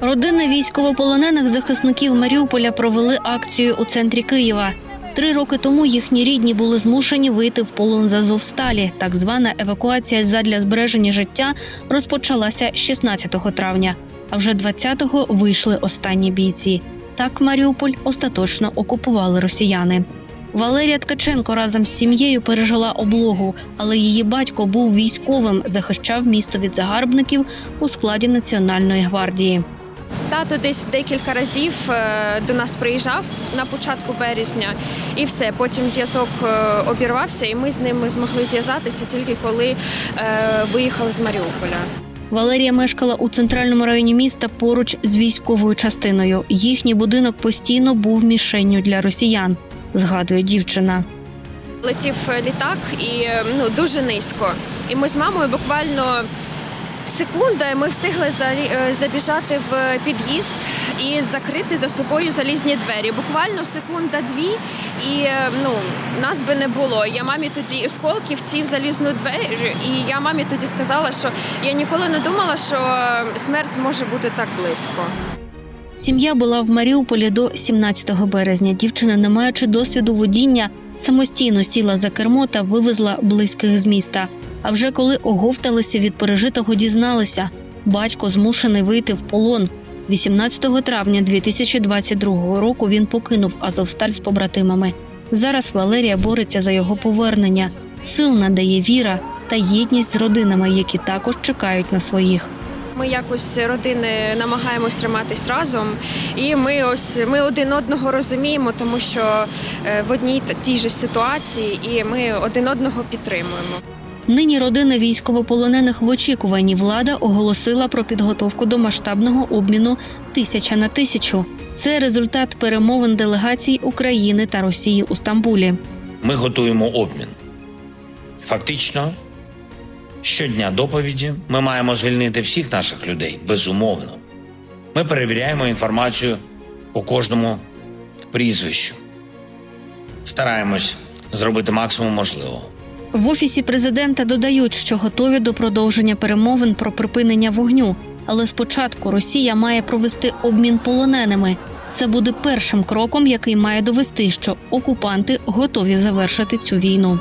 Родини військовополонених захисників Маріуполя провели акцію у центрі Києва. Три роки тому їхні рідні були змушені вийти в полон з Азовсталі. Так звана евакуація задля збереження життя розпочалася 16 травня. А вже 20-го вийшли останні бійці. Так Маріуполь остаточно окупували росіяни. Валерія Ткаченко разом з сім'єю пережила облогу, але її батько був військовим, захищав місто від загарбників у складі Національної гвардії. Тато десь декілька разів е, до нас приїжджав на початку березня, і все. Потім зв'язок е, обірвався, і ми з ними змогли зв'язатися тільки коли е, виїхали з Маріуполя. Валерія мешкала у центральному районі міста поруч з військовою частиною. Їхній будинок постійно був мішенню для росіян, згадує дівчина. Летів літак і ну дуже низько. І ми з мамою буквально секунда, ми встигли е, забіжати в під'їзд і закрити за собою залізні двері. Буквально секунда-дві, і е, ну нас би не було. Я мамі тоді осколків ці в залізну двері, і я мамі тоді сказала, що я ніколи не думала, що е, смерть може бути так близько. Сім'я була в Маріуполі до 17 березня. Дівчина, не маючи досвіду водіння, самостійно сіла за кермо та вивезла близьких з міста. А вже коли оговталися від пережитого, дізналися, батько змушений вийти в полон. 18 травня 2022 року він покинув Азовсталь з побратимами. Зараз Валерія бореться за його повернення. Сил надає віра та єдність з родинами, які також чекають на своїх. Ми якось родини намагаємось триматись разом, і ми ось ми один одного розуміємо, тому що е, в одній та тій же ситуації, і ми один одного підтримуємо. Нині родини військовополонених в очікуванні влада оголосила про підготовку до масштабного обміну тисяча на тисячу. Це результат перемовин делегацій України та Росії у Стамбулі. Ми готуємо обмін. Фактично, щодня доповіді ми маємо звільнити всіх наших людей, безумовно. Ми перевіряємо інформацію по кожному прізвищу. Стараємось зробити максимум можливого. В офісі президента додають, що готові до продовження перемовин про припинення вогню. Але спочатку Росія має провести обмін полоненими. Це буде першим кроком, який має довести, що окупанти готові завершити цю війну.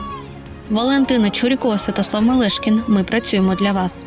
Валентина Чурікова, Святослав Мелешкін. Ми працюємо для вас.